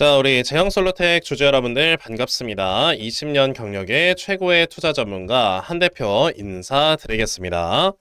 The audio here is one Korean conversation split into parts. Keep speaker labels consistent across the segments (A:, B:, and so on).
A: 자, 우리 제형 솔로텍 주주 여러분들 반갑습니다. 20년 경력의 최고의 투자 전문가 한 대표 인사드리겠습니다.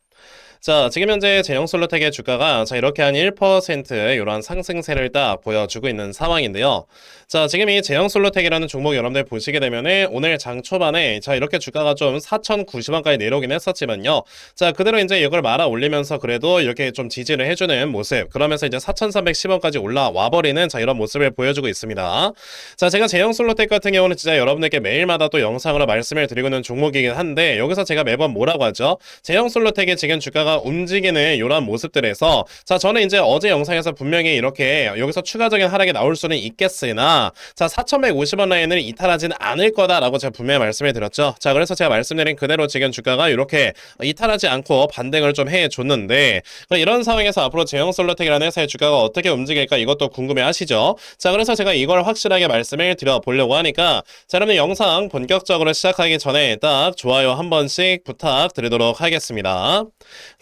A: 자, 지금 현재 제형 솔로텍의 주가가 자, 이렇게 한1% 이런 상승세를 딱 보여주고 있는 상황인데요. 자, 지금 이 제형 솔로텍이라는 종목 여러분들 보시게 되면은 오늘 장 초반에 자, 이렇게 주가가 좀 4,090원까지 내려오긴 했었지만요. 자, 그대로 이제 이걸 말아 올리면서 그래도 이렇게 좀 지지를 해주는 모습. 그러면서 이제 4,310원까지 올라와 버리는 자, 이런 모습을 보여주고 있습니다. 자, 제가 제형 솔로텍 같은 경우는 진짜 여러분들께 매일마다 또 영상으로 말씀을 드리고 있는 종목이긴 한데 여기서 제가 매번 뭐라고 하죠? 제형 솔로텍의 지금 주가가 움직이는 이런 모습들에서 자, 저는 이제 어제 영상에서 분명히 이렇게 여기서 추가적인 하락이 나올 수는 있겠으나 자, 4,150원 라인을 이탈하지는 않을 거다라고 제가 분명히 말씀을 드렸죠. 자, 그래서 제가 말씀드린 그대로 지금 주가가 이렇게 이탈하지 않고 반등을 좀 해줬는데 이런 상황에서 앞으로 제형 솔로텍이라는 회사의 주가가 어떻게 움직일까 이것도 궁금해 하시죠. 자, 그래서 제가 이걸 확실하게 말씀을 드려보려고 하니까 자, 여러분 영상 본격적으로 시작하기 전에 딱 좋아요 한 번씩 부탁드리도록 하겠습니다.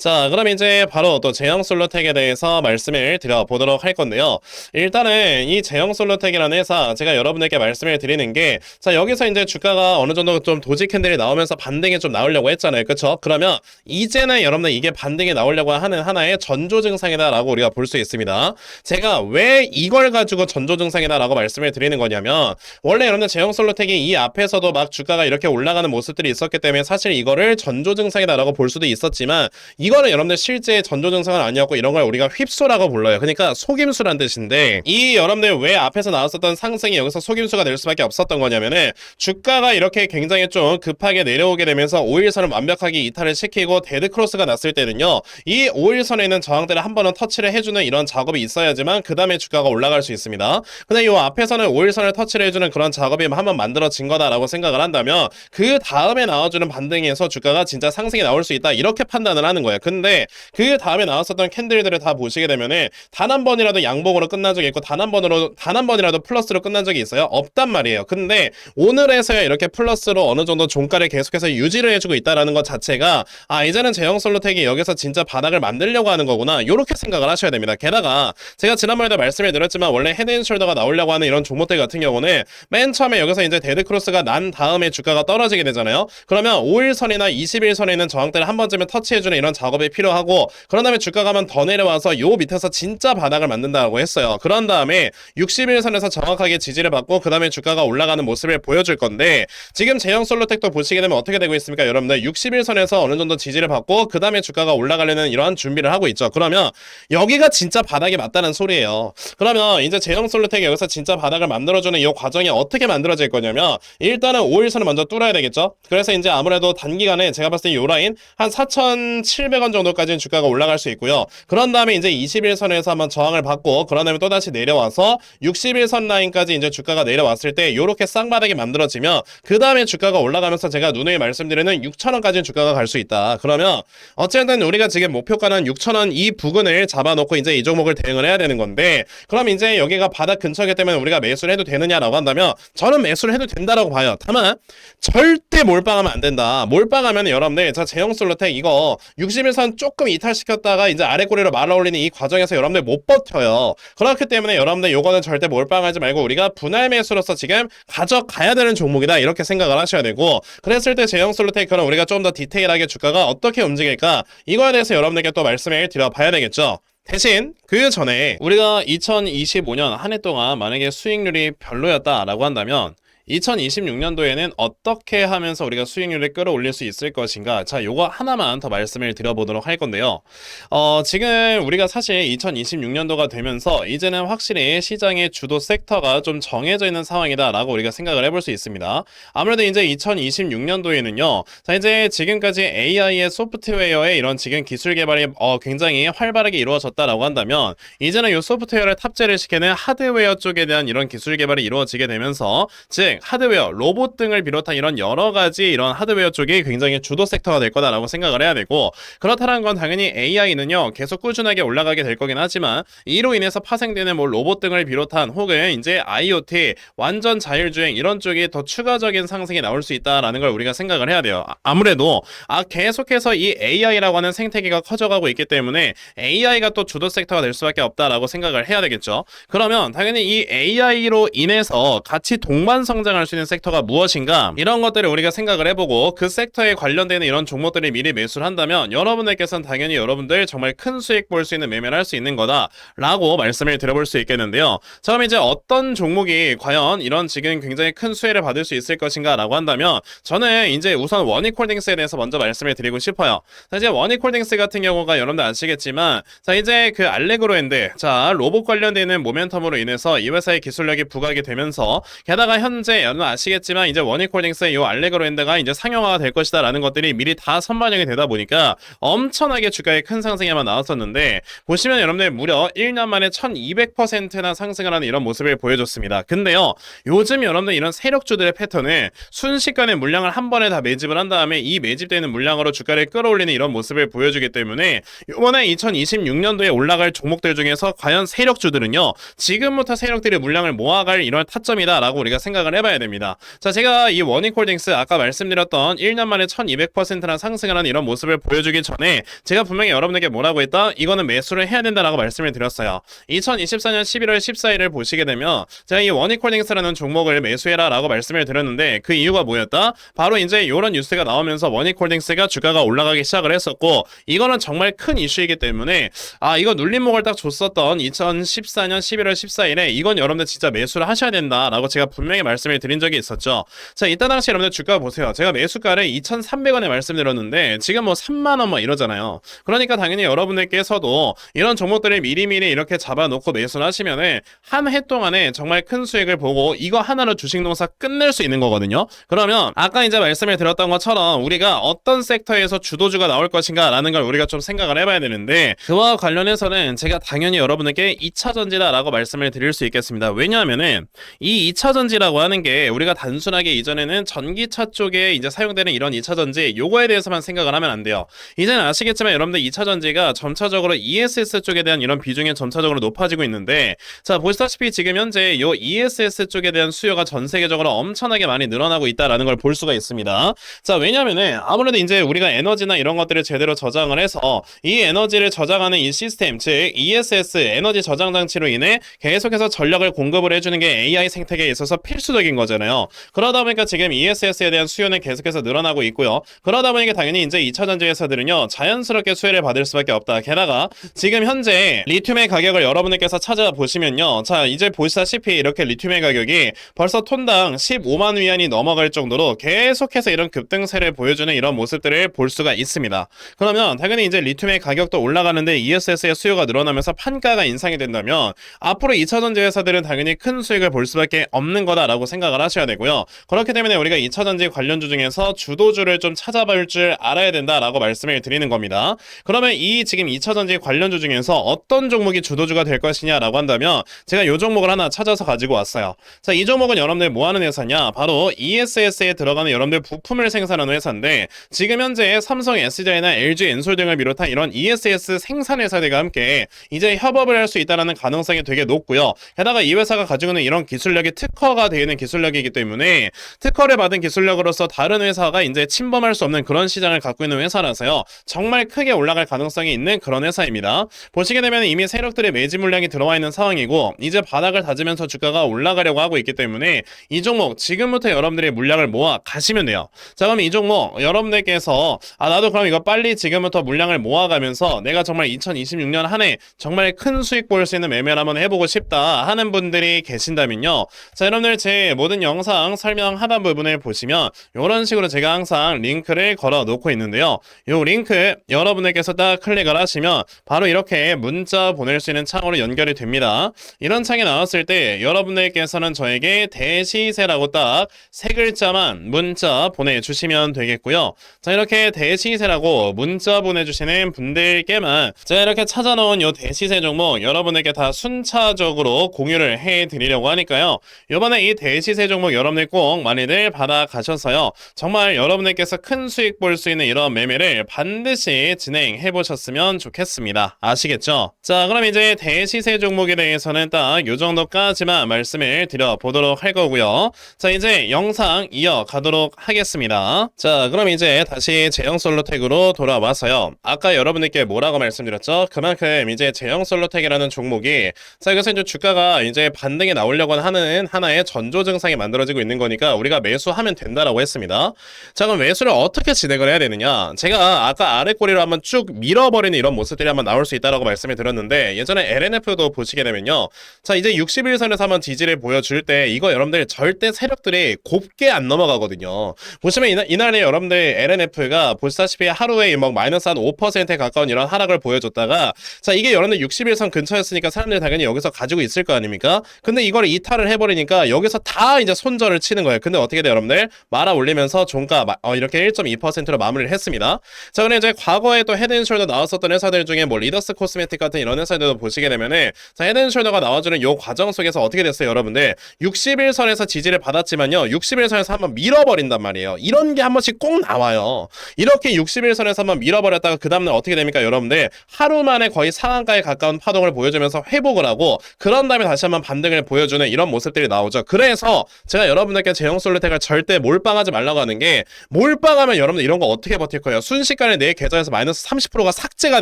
A: 자, 그럼 이제 바로 또 제형 솔로텍에 대해서 말씀을 드려보도록 할 건데요. 일단은 이 제형 솔로텍이라는 회사 제가 여러분에게 말씀을 드리는 게 자, 여기서 이제 주가가 어느 정도 좀 도지 캔들이 나오면서 반등이 좀 나오려고 했잖아요. 그쵸? 그러면 이제는 여러분들 이게 반등이 나오려고 하는 하나의 전조 증상이다라고 우리가 볼 수 있습니다. 제가 왜 이걸 가지고 전조 증상이다라고 말씀을 드리는 거냐면 원래 여러분들 제형 솔로텍이 이 앞에서도 막 주가가 이렇게 올라가는 모습들이 있었기 때문에 사실 이거를 전조 증상이다라고 볼 수도 있었지만 이거는 여러분들 실제 전조 증상은 아니었고 이런 걸 우리가 휩소라고 불러요. 그러니까 속임수란 뜻인데 이 여러분들 왜 앞에서 나왔었던 상승이 여기서 속임수가 될 수밖에 없었던 거냐면은 주가가 이렇게 굉장히 좀 급하게 내려오게 되면서 5일선을 완벽하게 이탈을 시키고 데드 크로스가 났을 때는요. 이 5일선에 있는 저항들을 한 번은 터치를 해주는 이런 작업이 있어야지만 그 다음에 주가가 올라갈 수 있습니다. 근데 이 앞에서는 5일선을 터치를 해주는 그런 작업이 한번 만들어진 거다라고 생각을 한다면 그 다음에 나와주는 반등에서 주가가 진짜 상승이 나올 수 있다 이렇게 판단을 하는 거예요. 근데 그 다음에 나왔었던 캔들들을 다 보시게 되면은 단 한 번이라도 양봉으로 끝난 적이 있고 단 한 번으로 단 한 번이라도 플러스로 끝난 적이 있어요. 없단 말이에요. 근데 오늘에서야 이렇게 플러스로 어느 정도 종가를 계속해서 유지를 해주고 있다라는 것 자체가 아 이제는 제형 솔로텍이 여기서 진짜 바닥을 만들려고 하는 거구나 이렇게 생각을 하셔야 됩니다. 게다가 제가 지난번에도 말씀을 드렸지만 원래 헤드앤숄더가 나오려고 하는 이런 종목들 같은 경우는 맨 처음에 여기서 이제 데드 크로스가 난 다음에 주가가 떨어지게 되잖아요. 그러면 5일선이나 21선에 있는 저항대를 한 번쯤은 터치해주는 이런 작업이 필요하고 그런 다음에 주가가 한번 더 내려와서 요 밑에서 진짜 바닥을 만든다고 했어요. 그런 다음에 61선에서 정확하게 지지를 받고 그 다음에 주가가 올라가는 모습을 보여줄 건데 지금 제형 솔로텍도 보시게 되면 어떻게 되고 있습니까? 여러분들 61선에서 어느 정도 지지를 받고 그 다음에 주가가 올라가려는 이러한 준비를 하고 있죠. 그러면 여기가 진짜 바닥이 맞다는 소리예요. 그러면 이제 제형 솔로텍이 여기서 진짜 바닥을 만들어주는 이 과정이 어떻게 만들어질 거냐면 일단은 5일선을 먼저 뚫어야 되겠죠. 그래서 이제 아무래도 단기간에 제가 봤을 때이 라인 한 4,700원 정도까지는 주가가 올라갈 수 있고요. 그런 다음에 이제 21선에서 한번 저항을 받고 그런 다음에 또다시 내려와서 61선 라인까지 이제 주가가 내려왔을 때 요렇게 쌍바닥이 만들어지면 그 다음에 주가가 올라가면서 제가 누누이 말씀드리는 6,000원까지는 주가가 갈 수 있다. 그러면 어쨌든 우리가 지금 목표가는 6,000원 이 부근을 잡아놓고 이제 이 종목을 대응을 해야 되는 건데 그럼 이제 여기가 바닥 근처이기 때문에 우리가 매수를 해도 되느냐라고 한다면 저는 매수를 해도 된다라고 봐요. 다만 절대 몰빵하면 안 된다. 몰빵하면 여러분들 저 제형 솔로텍 이거 61선 조금 이탈시켰다가 이제 아래 꼬리로 말아 올리는 이 과정에서 여러분들 못 버텨요. 그렇기 때문에 여러분들 요거는 절대 몰빵하지 말고 우리가 분할 매수로서 지금 가져가야 되는 종목이다 이렇게 생각을 하셔야 되고 그랬을 때 제형 솔로테이크는 우리가 좀 더 디테일하게 주가가 어떻게 움직일까 이거에 대해서 여러분들께 또 말씀을 드려봐야 되겠죠. 대신 그 전에 우리가 2025년 한 해 동안 만약에 수익률이 별로였다라고 한다면 2026년도에는 어떻게 하면서 우리가 수익률을 끌어올릴 수 있을 것인가? 자, 요거 하나만 더 말씀을 드려보도록 할 건데요. 어, 지금 우리가 사실 2026년도가 되면서 이제는 확실히 시장의 주도 섹터가 좀 정해져 있는 상황이다 라고 우리가 생각을 해볼 수 있습니다. 아무래도 이제 2026년도에는요. 자, 이제 지금까지 AI의 소프트웨어의 이런 지금 기술 개발이 어, 굉장히 활발하게 이루어졌다라고 한다면 이제는 이 소프트웨어를 탑재를 시키는 하드웨어 쪽에 대한 이런 기술 개발이 이루어지게 되면서 즉 하드웨어, 로봇 등을 비롯한 이런 여러 가지 이런 하드웨어 쪽이 굉장히 주도 섹터가 될 거다라고 생각을 해야 되고 그렇다는 건 당연히 AI는요 계속 꾸준하게 올라가게 될 거긴 하지만 이로 인해서 파생되는 뭐 로봇 등을 비롯한 혹은 이제 IoT 완전 자율주행 이런 쪽이 더 추가적인 상승이 나올 수 있다라는 걸 우리가 생각을 해야 돼요. 아- 아무래도 아 계속해서 이 AI라고 하는 생태계가 커져가고 있기 때문에 AI가 또 주도 섹터가 될 수밖에 없다라고 생각을 해야 되겠죠. 그러면 당연히 이 AI로 인해서 같이 동반 성 장할 수 있는 섹터가 무엇인가 이런 것들을 우리가 생각을 해보고 그 섹터에 관련되는 이런 종목들을 미리 매수를 한다면 여러분들께서는 당연히 여러분들 정말 큰 수익 볼 수 있는 매매를 할 수 있는 거다라고 말씀을 드려볼 수 있겠는데요. 자 그럼 이제 어떤 종목이 과연 이런 지금 굉장히 큰 수혜를 받을 수 있을 것인가라고 한다면 저는 이제 우선 원익홀딩스에 대해서 먼저 말씀을 드리고 싶어요. 자 이제 원익홀딩스 같은 경우가 여러분들 아시겠지만 자 이제 그 알레그로엔드 자 로봇 관련되는 모멘텀으로 인해서 이 회사의 기술력이 부각이 되면서 게다가 현재 여러분 아시겠지만 이제 원익홀딩스의 이 알레그로엔드가 이제 상용화가 될 것이다 라는 것들이 미리 다 선반영이 되다 보니까 엄청나게 주가에 큰 상승에만 나왔었는데 보시면 여러분들 무려 1년 만에 1200%나 상승을 하는 이런 모습을 보여줬습니다. 근데요 요즘 여러분들 이런 세력주들의 패턴은 순식간에 물량을 한 번에 다 매집을 한 다음에 이 매집되는 물량으로 주가를 끌어올리는 이런 모습을 보여주기 때문에 이번에 2026년도에 올라갈 종목들 중에서 과연 세력주들은요 지금부터 세력들이 물량을 모아갈 이런 타점이다라고 우리가 생각을 해 봐야 됩니다. 자 제가 이 원익홀딩스 아까 말씀드렸던 1년 만에 1200%나 상승을 하는 이런 모습을 보여주기 전에 제가 분명히 여러분에게 뭐라고 했다? 이거는 매수를 해야 된다라고 말씀을 드렸어요. 2024년 11월 14일을 보시게 되면 제가 이 원익홀딩스라는 종목을 매수해라 라고 말씀을 드렸는데 그 이유가 뭐였다? 바로 이제 이런 뉴스가 나오면서 원익홀딩스가 주가가 올라가기 시작을 했었고 이거는 정말 큰 이슈이기 때문에 아 이거 눌림목을 딱 줬었던 2014년 11월 14일에 이건 여러분들 진짜 매수를 하셔야 된다라고 제가 분명히 말씀을 드린 적이 있었죠. 자 이때 당시 여러분들 주가 보세요. 제가 매수가를 2,300원에 말씀드렸는데 지금 뭐 3만 원 뭐 이러잖아요. 그러니까 당연히 여러분들께서도 이런 종목들을 미리미리 이렇게 잡아놓고 매수를 하시면은 한 해 동안에 정말 큰 수익을 보고 이거 하나로 주식 농사 끝낼 수 있는 거거든요. 그러면 아까 이제 말씀을 드렸던 것처럼 우리가 어떤 섹터에서 주도주가 나올 것인가라는 걸 우리가 좀 생각을 해봐야 되는데 그와 관련해서는 제가 당연히 여러분에게 2차 전지다라고 말씀을 드릴 수 있겠습니다. 왜냐하면은 이 2차 전지라고 하는 게 우리가 단순하게 이전에는 전기차 쪽에 이제 사용되는 이런 2차 전지 요거에 대해서만 생각을 하면 안 돼요. 이제는 아시겠지만 여러분들 2차 전지가 점차적으로 ESS 쪽에 대한 이런 비중이 점차적으로 높아지고 있는데 자 보시다시피 지금 현재 요 ESS 쪽에 대한 수요가 전 세계적으로 엄청나게 많이 늘어나고 있다라는 걸 볼 수가 있습니다. 자 왜냐면은 아무래도 이제 우리가 에너지나 이런 것들을 제대로 저장을 해서 이 에너지를 저장하는 이 시스템 즉 ESS 에너지 저장 장치로 인해 계속해서 전력을 공급을 해주는 게 AI 생태계에 있어서 필수적인 거잖아요. 그러다 보니까 지금 ESS에 대한 수요는 계속해서 늘어나고 있고요. 그러다 보니까 당연히 이제 2차 전지 회사들은요 자연스럽게 수혜를 받을 수밖에 없다. 게다가 지금 현재 리튬의 가격을 여러분들께서 찾아보시면요. 자 이제 보시다시피 이렇게 리튬의 가격이 벌써 톤당 15만 위안이 넘어갈 정도로 계속해서 이런 급등세를 보여주는 이런 모습들을 볼 수가 있습니다. 그러면 당연히 이제 리튬의 가격도 올라가는데 ESS의 수요가 늘어나면서 판가가 인상이 된다면 앞으로 2차 전지 회사들은 당연히 큰 수익을 볼 수밖에 없는 거다라고 생각 을 하셔야 되고요. 그렇기 때문에 우리가 2차 전지 관련주 중에서 주도주를 좀 찾아볼 줄 알아야 된다라고 말씀을 드리는 겁니다. 그러면 이 지금 2차 전지 관련주 중에서 어떤 종목이 주도주가 될 것이냐라고 한다면 제가 이 종목을 하나 찾아서 가지고 왔어요. 자, 이 종목은 여러분들 뭐 하는 회사냐? 바로 ESS에 들어가는 여러분들 부품을 생산하는 회사인데 지금 현재 삼성 SDI나 LG 엔솔 등을 비롯한 이런 ESS 생산 회사들과 함께 이제 협업을 할 수 있다는 가능성이 되게 높고요. 게다가 이 회사가 가지고 있는 이런 기술력이 특허가 되어 있는 기술 력이기 때문에 특허를 받은 기술력으로서 다른 회사가 이제 침범할 수 없는 그런 시장을 갖고 있는 회사라서요. 정말 크게 올라갈 가능성이 있는 그런 회사입니다. 보시게 되면 이미 세력들의 매집 물량이 들어와 있는 상황이고 이제 바닥을 다지면서 주가가 올라가려고 하고 있기 때문에 이 종목 지금부터 여러분들이 물량을 모아 가시면 돼요. 자 그럼 이 종목 여러분들께서 아 나도 그럼 이거 빨리 지금부터 물량을 모아가면서 내가 정말 2026년 한 해 정말 큰 수익 볼 수 있는 매매를 한번 해보고 싶다 하는 분들이 계신다면요. 자 여러분들 제 모든 영상 설명 하단 부분을 보시면 이런 식으로 제가 항상 링크를 걸어 놓고 있는데요. 이 링크 여러분들께서 딱 클릭을 하시면 바로 이렇게 문자 보낼 수 있는 창으로 연결이 됩니다. 이런 창이 나왔을 때 여러분들께서는 저에게 대시세라고 딱 세 글자만 문자 보내주시면 되겠고요. 자 이렇게 대시세라고 문자 보내주시는 분들께만 제가 이렇게 찾아놓은 요 대시세 종목 여러분에게 다 순차적으로 공유를 해드리려고 하니까요. 이번에 이 대시 세 종목 여러분들 꼭 많이들 받아가셔서요. 정말 여러분들께서 큰 수익 볼 수 있는 이런 매매를 반드시 진행해 보셨으면 좋겠습니다. 아시겠죠? 자, 그럼 이제 대시세 종목에 대해서는 딱 요 정도까지만 말씀을 드려보도록 할 거고요. 자, 이제 영상 이어가도록 하겠습니다. 자, 그럼 이제 다시 제형 솔로텍으로 돌아와서요. 아까 여러분들께 뭐라고 말씀드렸죠? 그만큼 이제 제형 솔로텍이라는 종목이 자, 그래서 이제 주가가 이제 반등에 나오려고 하는 하나의 전조 증상이 만들어지고 있는 거니까 우리가 매수하면 된다라고 했습니다. 자, 그럼 매수를 어떻게 진행을 해야 되느냐? 제가 아까 아래 꼬리로 한번 쭉 밀어버리는 이런 모습들이 한번 나올 수 있다라고 말씀을 드렸는데 예전에 LNF도 보시게 되면요. 자, 이제 61선에서 한번 지지를 보여줄 때 이거 여러분들 절대 세력들이 곱게 안 넘어가거든요. 보시면 이날, 이날에 여러분들 LNF가 보시다시피 하루에 뭐 마이너스 한 5%에 가까운 이런 하락을 보여줬다가 자, 이게 여러분들 61선 근처였으니까 사람들이 당연히 여기서 가지고 있을 거 아닙니까? 근데 이걸 이탈을 해버리니까 여기서 다 이제 손절을 치는 거예요. 근데 어떻게 돼요, 여러분들? 말아 올리면서 종가 마- 어, 이렇게 1.2%로 마무리를 했습니다. 자, 그럼 이제 과거에 또 헤드앤숄더 나왔었던 회사들 중에 뭐 리더스 코스메틱 같은 이런 회사들도 보시게 되면은 자, 헤드앤숄더가 나와주는 요 과정 속에서 어떻게 됐어요, 여러분들? 61선에서 지지를 받았지만요, 61선에서 한번 밀어버린단 말이에요. 이런 게 한 번씩 꼭 나와요. 이렇게 61선에서 한번 밀어버렸다가 그 다음날 어떻게 됩니까, 여러분들? 하루 만에 거의 상한가에 가까운 파동을 보여주면서 회복을 하고 그런 다음에 다시 한번 반등을 보여주는 이런 모습들이 나오죠. 그래서 제가 여러분들께 제형 솔루텍을 절대 몰빵하지 말라고 하는 게 몰빵하면 여러분들 이런 거 어떻게 버틸 거예요? 순식간에 내 계좌에서 마이너스 30%가 삭제가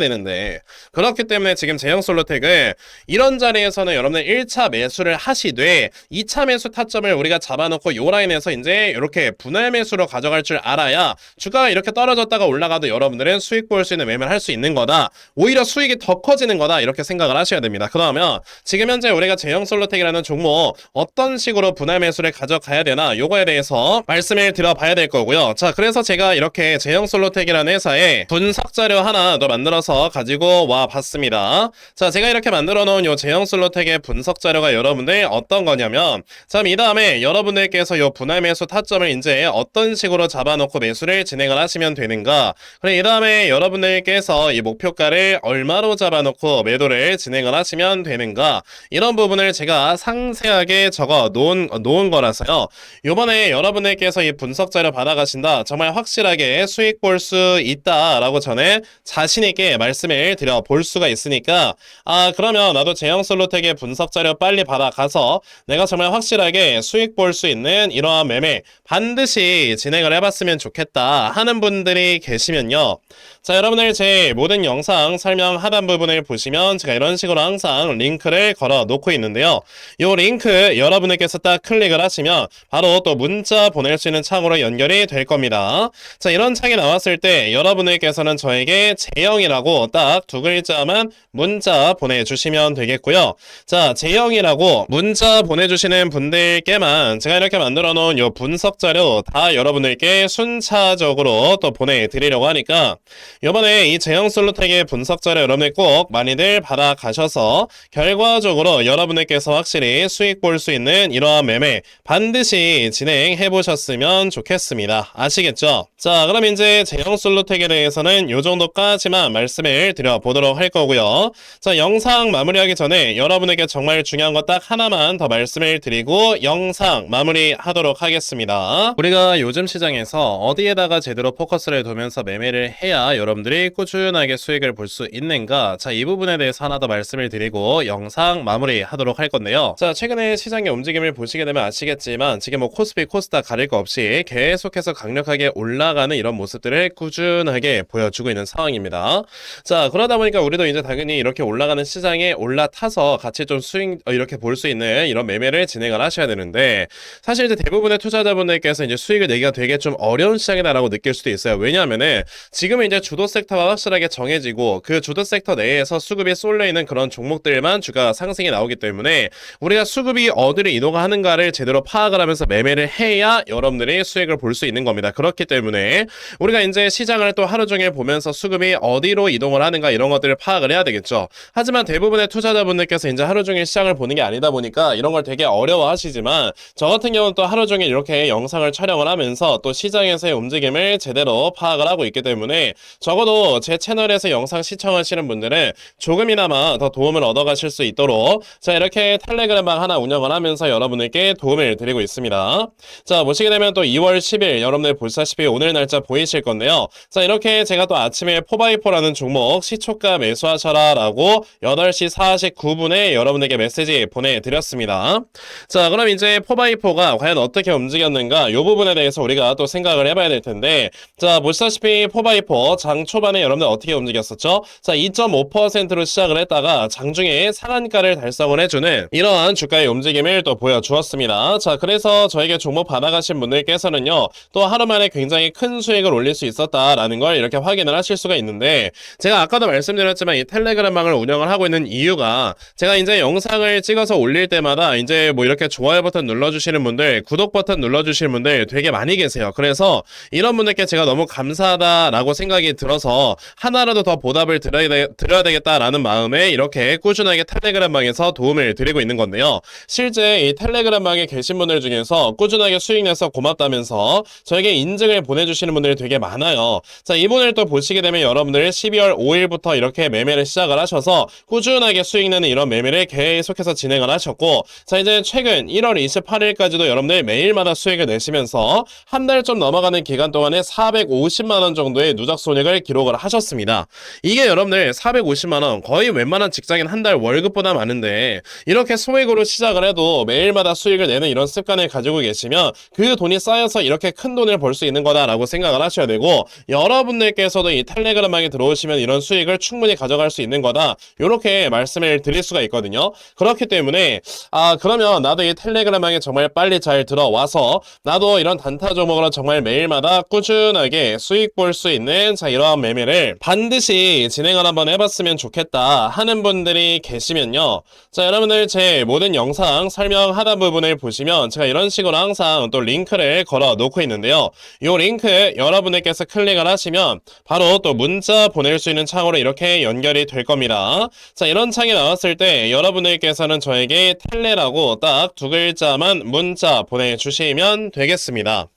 A: 되는데 그렇기 때문에 지금 제형 솔루텍을 이런 자리에서는 여러분들 1차 매수를 하시되 2차 매수 타점을 우리가 잡아놓고 요 라인에서 이제 이렇게 분할 매수로 가져갈 줄 알아야 주가가 이렇게 떨어졌다가 올라가도 여러분들은 수익 볼 수 있는 매매를 할 수 있는 거다. 오히려 수익이 더 커지는 거다. 이렇게 생각을 하셔야 됩니다. 그러면 지금 현재 우리가 제형 솔로텍이라는 종목 어떤 식으로 분할 매수를 가져가야 되나 요거에 대해서 말씀을 드려봐야 될 거고요. 자, 그래서 제가 이렇게 제형 솔로텍이라는 회사에 분석 자료 하나 더 만들어서 가지고 와 봤습니다. 자, 제가 이렇게 만들어 놓은 요 제형 솔로텍의 분석 자료가 여러분들 어떤 거냐면 자, 이 다음에 여러분들께서 요 분할 매수 타점을 이제 어떤 식으로 잡아놓고 매수를 진행을 하시면 되는가 그래 이 다음에 여러분들께서 이 목표가를 얼마로 잡아놓고 매도를 진행을 하시면 되는가 이런 부분을 제가 상세하게 적어 놓은 거라서요 요번에 여러분들께서 이 분석 자료 받아가신다 정말 확실하게 수익 볼 수 있다라고 전에 자신있게 말씀을 드려 볼 수가 있으니까 아 그러면 나도 제형 솔로텍의 분석 자료 빨리 받아가서 내가 정말 확실하게 수익 볼 수 있는 이러한 매매 반드시 진행을 해봤으면 좋겠다 하는 분들이 계시면요. 자, 여러분들 제 모든 영상 설명 하단 부분을 보시면 제가 이런 식으로 항상 링크를 걸어 놓고 있는데요. 이 링크 여러분들께서 딱 클릭 을 하시면 바로 또 문자 보낼 수 있는 창으로 연결이 될 겁니다. 자, 이런 창이 나왔을 때 여러분들께서는 저에게 제영이라고 딱 두 글자만 문자 보내주시면 되겠고요. 자, 제영이라고 문자 보내주시는 분들께만 제가 이렇게 만들어 놓은 요 분석 자료 다 여러분들께 순차적으로 또 보내드리려고 하니까 이번에 이 제형 솔루텍의 분석 자료 여러분들 꼭 많이들 받아가셔서 결과적으로 여러분들께서 확실히 수익 볼 수 있는 이러한 매매 반드시 진행해 보셨으면 좋겠습니다. 아시겠죠? 자, 그럼 이제 제형 솔루텍에 대해서는 요 정도까지만 말씀을 드려보도록 할 거고요. 자, 영상 마무리하기 전에 여러분에게 정말 중요한 거딱 하나만 더 말씀을 드리고 영상 마무리하도록 하겠습니다. 우리가 요즘 시장에서 어디에다가 제대로 포커스를 두면서 매매를 해야 여러분들이 꾸준하게 수익을 볼 수 있는가? 자, 이 부분에 대해서 하나 더 말씀을 드리고 영상 마무리하도록 할 건데요. 자, 최근에 시장의 움직임을 보시게 되면 아시겠지만 지금 뭐 코스피, 코스닥 가릴 거 없이 계속해서 강력하게 올라가는 이런 모습들을 꾸준하게 보여주고 있는 상황입니다. 자, 그러다 보니까 우리도 이제 당연히 이렇게 올라가는 시장에 올라타서 같이 좀 수익 어, 이렇게 볼 수 있는 이런 매매를 진행을 하셔야 되는데 사실 이제 대부분의 투자자분들께서 이제 수익을 내기가 되게 좀 어려운 시장이다라고 느낄 수도 있어요. 왜냐하면은 지금은 이제 주도 섹터가 확실하게 정해지고 그 주도 섹터 내에서 수급이 쏠려 있는 그런 종목들만 주가 상승이 나오기 때문에 우리가 수급이 어디로 이동하는가를 제대로 파악을 하면서 매매를 해야 여러분들이 수익을 볼 수 있는 겁니다. 그렇기 때문에 우리가 이제 시장을 또 하루 종일 보면서 수급이 어디로 이동을 하는가 이런 것들을 파악을 해야 되겠죠. 하지만 대부분의 투자자분들께서 이제 하루 종일 시장을 보는 게 아니다 보니까 이런 걸 되게 어려워하시지만 저 같은 경우는 또 하루 종일 이렇게 영상을 촬영을 하면서 또 시장에서의 움직임을 제대로 파악을 하고 있기 때문에 적어도 제 채널에서 영상 시청하시는 분들은 조금이나마 더 도움을 얻어가실 수 있도록 자 이렇게 텔레그램방 하나 운영을 하면서 여러분들께 도움을 드리고 있습니다. 자, 보시게 되면 또 2월 10일 여러분들 보시다시피 오늘 날짜 보이실 건데요. 자, 이렇게 제가 또 아침에 4x4라는 종목 시초가 매수하셔라 라고 8시 49분에 여러분에게 메시지 보내드렸습니다. 자, 그럼 이제 4x4가 과연 어떻게 움직였는가 이 부분에 대해서 우리가 또 생각을 해봐야 될 텐데 자, 보시다시피 4x4 장 초반에 여러분들 어떻게 움직였었죠? 자, 2.5%로 시작을 했다가 장중에 상한가를 달성을 해주는 이러한 주가의 움직임을 또 보여주었습니다. 자, 그래서 저에게 종목 받아가신 분들께서는요, 또 하루 만에 굉장히 큰 수익을 올릴 수 있었다라는 걸 이렇게 확인을 하실 수가 있는데, 제가 아까도 말씀드렸지만 이 텔레그램망을 운영을 하고 있는 이유가 제가 이제 영상을 찍어서 올릴 때마다 이제 뭐 이렇게 좋아요 버튼 눌러주시는 분들, 구독 버튼 눌러주시는 분들 되게 많이 계세요. 그래서 이런 분들께 제가 너무 감사하다라고 생각이 들어서 하나라도 더 보답을 드려야, 되, 드려야 되겠다라는 마음에 이렇게 꾸준하게 텔레그램망에서 도움을 드리고 있는 건데요. 실제 이 텔레그램망 에 계신 분들 중에서 꾸준하게 수익 내서 고맙다면서 저에게 인증을 보내주시는 분들이 되게 많아요. 자, 이분을 또 보시게 되면 여러분들 12월 5일부터 이렇게 매매를 시작을 하셔서 꾸준하게 수익 내는 이런 매매를 계속해서 진행을 하셨고, 자, 이제 최근 1월 28일까지도 여러분들 매일마다 수익을 내시면서 한 달 좀 넘어가는 기간 동안에 450만원 정도의 누적 손익을 기록을 하셨습니다. 이게 여러분들 450만원 거의 웬만한 직장인 한 달 월급보다 많은데 이렇게 소액으로 시작을 해도 매일마다 수익 을 내는 이런 습관을 가지고 계시면 그 돈이 쌓여서 이렇게 큰 돈을 벌 수 있는 거다라고 생각을 하셔야 되고 여러분들께서도 이 텔레그램망에 들어오시면 이런 수익을 충분히 가져갈 수 있는 거다. 이렇게 말씀을 드릴 수가 있거든요. 그렇기 때문에 아 그러면 나도 이 텔레그램망에 정말 빨리 잘 들어와서 나도 이런 단타 종목으로 정말 매일마다 꾸준하게 수익 볼 수 있는 자 이러한 매매를 반드시 진행을 한번 해봤으면 좋겠다 하는 분들이 계시면요. 자 여러분들 제 모든 영상 설명 하단 부분 을 보시면 제가 이런 식으로 항상 또 링크를 걸어 놓고 있는데요. 이 링크 여러분들께서 클릭을 하시면 바로 또 문자 보낼 수 있는 창으로 이렇게 연결이 될 겁니다. 자 이런 창이 나왔을 때 여러분들께서는 저에게 텔레라고 딱 두 글자만 문자 보내주시면 되겠습니다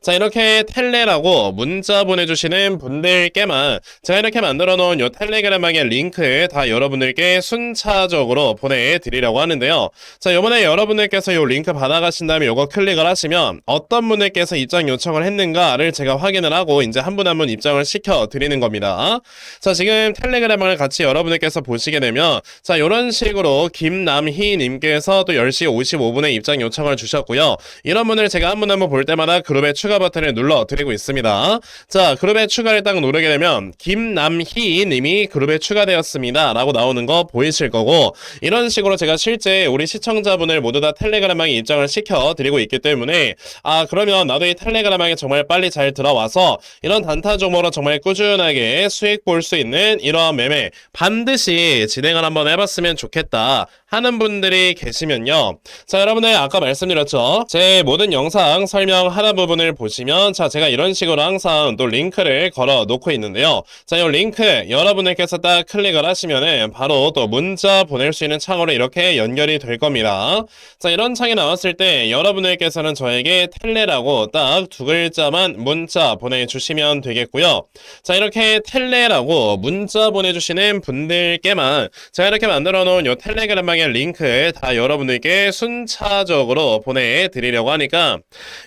A: 자 이렇게 텔레라고 문자 보내주시는 분들께만 제가 이렇게 만들어 놓은 요 텔레그램망의 링크 다 여러분들께 순차적으로 보내드리려고 하는데요. 자 요번에 여러분들께서 요 링크 받아가신 다음에 요거 클릭을 하시면 어떤 분들께서 입장 요청을 했는가를 제가 확인을 하고 이제 한 분 한 분 입장을 시켜 드리는 겁니다. 자 지금 텔레그램망을 같이 여러분들께서 보시게 되면 자 요런 식으로 김남희 님께서 또 10시 55분에 입장 요청을 주셨고요. 이런 분을 제가 한 분 한 분 볼 때마다 그룹에 추가 버튼을 눌러 드리고 있습니다. 자, 그룹에 추가를 딱 누르게 되면 김남희 님이 그룹에 추가되었습니다. 라고 나오는 거 보이실 거고 이런 식으로 제가 실제 우리 시청자분을 모두 다 텔레그램망에 입장을 시켜 드리고 있기 때문에 아, 그러면 나도 이 텔레그램망에 정말 빨리 잘 들어와서 이런 단타 종목으로 정말 꾸준하게 수익 볼 수 있는 이러한 매매 반드시 진행을 한번 해봤으면 좋겠다 하는 분들이 계시면요. 자, 여러분들 아까 말씀드렸죠. 제 모든 영상 설명 하나 부분을 보시면 자, 제가 이런 식으로 항상 또 링크를 걸어 놓고 있는데요. 자, 이 링크 여러분들께서 딱 클릭을 하시면은 바로 또 문자 보낼 수 있는 창으로 이렇게 연결이 될 겁니다. 자, 이런 창이 나왔을 때 여러분들께서는 저에게 텔레라고 딱 두 글자만 문자 보내주시면 되겠고요. 자, 이렇게 텔레라고 문자 보내주시는 분들께만 제가 이렇게 만들어 놓은 요 텔레그램방의 링크 다 여러분들께 순차적으로 보내드리려고 하니까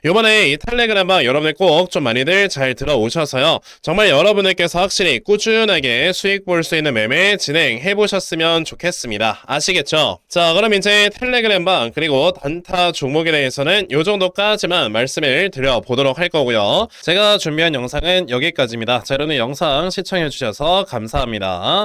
A: 요번에 이 텔레그램방 여러분들 꼭 좀 많이들 잘 들어오셔서요. 정말 여러분들께서 확실히 꾸준하게 수익 볼 수 있는 매매 진행해 보셨으면 좋겠습니다. 아시겠죠? 자, 그럼 이제 텔레그램방 그리고 단타 종목에 대해서는 요 정도까지만 말씀을 드려보도록 할 거고요. 제가 준비한 영상은 여기까지입니다. 자, 여러분 영상 시청해 주셔서 감사합니다.